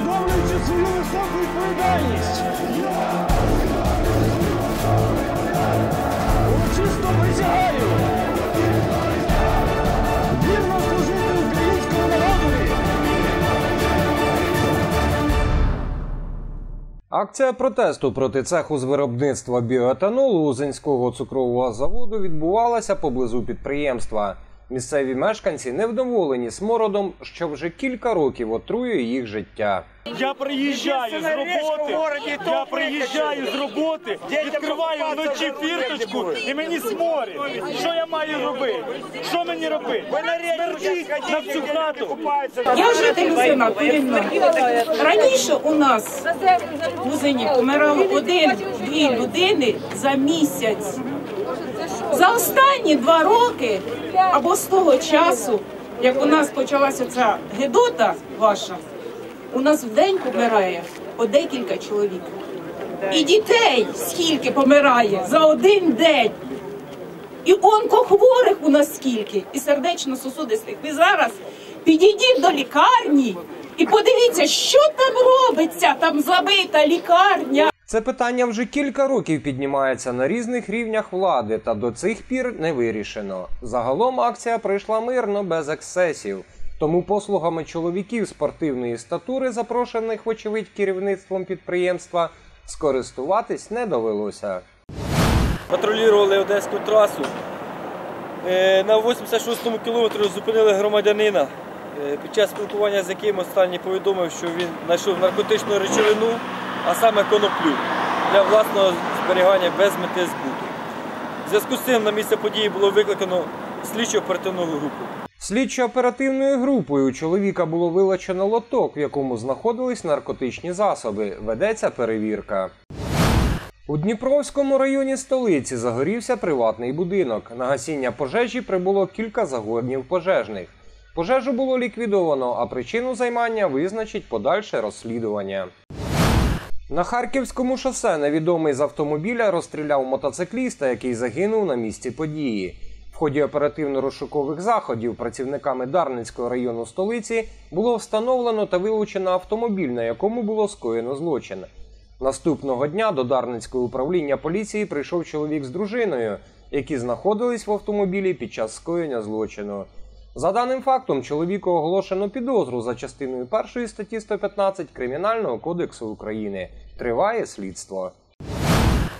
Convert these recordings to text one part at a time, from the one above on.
усвідомлюючи свою високу відповідальність. Урочисто присягаю. Вірно служити українському народові. Акція протесту проти цеху з виробництва біоетанолу Узинського цукрового заводу відбувалася поблизу підприємства. Місцеві мешканці невдоволені смородом, що вже кілька років отруює їх життя. Я приїжджаю з роботи, я приїжджаю з роботи, відкриваю вночі фірточку і мені сморить. Що я маю робити? Що мені робити? Смердіть на всю хату. Я житель сина Курінна. Раніше у нас в помирало один-дві людини за місяць. Останні два роки або з того часу, як у нас почалася ця гедота ваша, у нас в день помирає по декілька чоловік. І дітей скільки помирає за один день. І онкохворих у нас скільки, і сердечно-сосудистих. Ви зараз підійдіть до лікарні і подивіться, що там робиться, там забита лікарня. Це питання вже кілька років піднімається на різних рівнях влади, та до цих пір не вирішено. Загалом акція пройшла мирно, без ексцесів. Тому послугами чоловіків спортивної статури, запрошених, вочевидь, керівництвом підприємства, скористуватись не довелося. Патрулювали Одеську трасу. Е, На 86-му кілометрі зупинили громадянина. Е, Під час спілкування з яким останній повідомив, що він знайшов наркотичну речовину, а саме коноплю для власного зберігання без мети збуту. В зв'язку з цим на місце події було викликано слідчо оперативну групу. Слідчо-оперативною групою чоловіка було вилучено лоток, в якому знаходились наркотичні засоби. Ведеться перевірка. У Дніпровському районі столиці загорівся приватний будинок. На гасіння пожежі прибуло кілька загонів пожежних. Пожежу було ліквідовано, а причину займання визначить подальше розслідування. На Харківському шосе невідомий з автомобіля розстріляв мотоцикліста, який загинув на місці події. В ході оперативно-розшукових заходів працівниками Дарницького району столиці було встановлено та вилучено автомобіль, на якому було скоєно злочин. Наступного дня до Дарницького управління поліції прийшов чоловік з дружиною, які знаходились в автомобілі під час скоєння злочину. За даним фактом, чоловіку оголошено підозру за частиною 1 статті 115 Кримінального кодексу України. Триває слідство.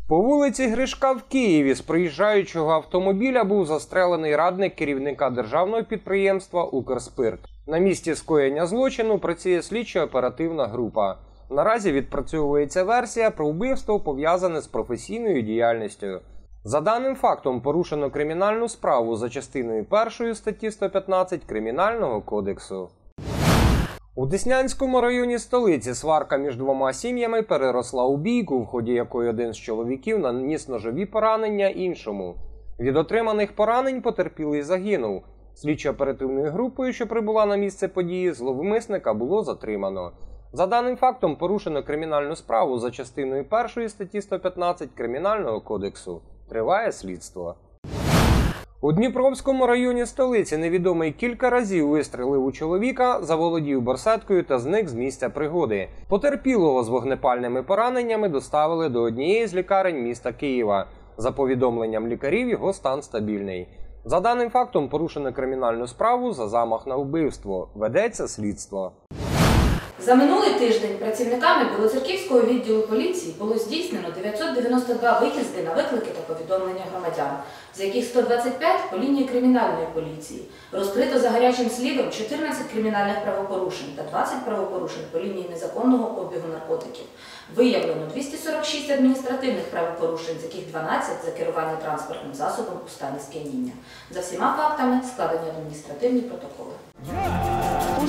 По вулиці Гришка в Києві з проїжджаючого автомобіля був застрелений радник керівника державного підприємства Укрспирт. На місці скоєння злочину працює слідчо-оперативна група. Наразі відпрацьовується версія про вбивство пов'язане з професійною діяльністю. За даним фактом порушено кримінальну справу за частиною 1 статті 115 Кримінального кодексу. У Деснянському районі столиці сварка між двома сім'ями переросла у бійку, в ході якої один з чоловіків наніс ножові поранення іншому. Від отриманих поранень потерпілий загинув. Слідчо-оперативною групою, що прибула на місце події, зловмисника було затримано. За даним фактом порушено кримінальну справу за частиною 1 статті 115 Кримінального кодексу. Триває слідство. У Дніпровському районі столиці невідомий кілька разів вистрелив у чоловіка, заволодів борсеткою та зник з місця пригоди. Потерпілого з вогнепальними пораненнями доставили до однієї з лікарень міста Києва. За повідомленням лікарів, його стан стабільний. За даним фактом порушено кримінальну справу за замах на вбивство. Ведеться слідство. За минулий тиждень працівниками Білоцерківського відділу поліції було здійснено 992 виїзди на виклики та повідомлення громадян, з яких 125 по лінії кримінальної поліції. Розкрито за гарячим слідом 14 кримінальних правопорушень та 20 правопорушень по лінії незаконного обігу наркотиків. Виявлено 246 адміністративних правопорушень, з яких 12 за керування транспортним засобом у стані сп'яніння. За всіма фактами складені адміністративні протоколи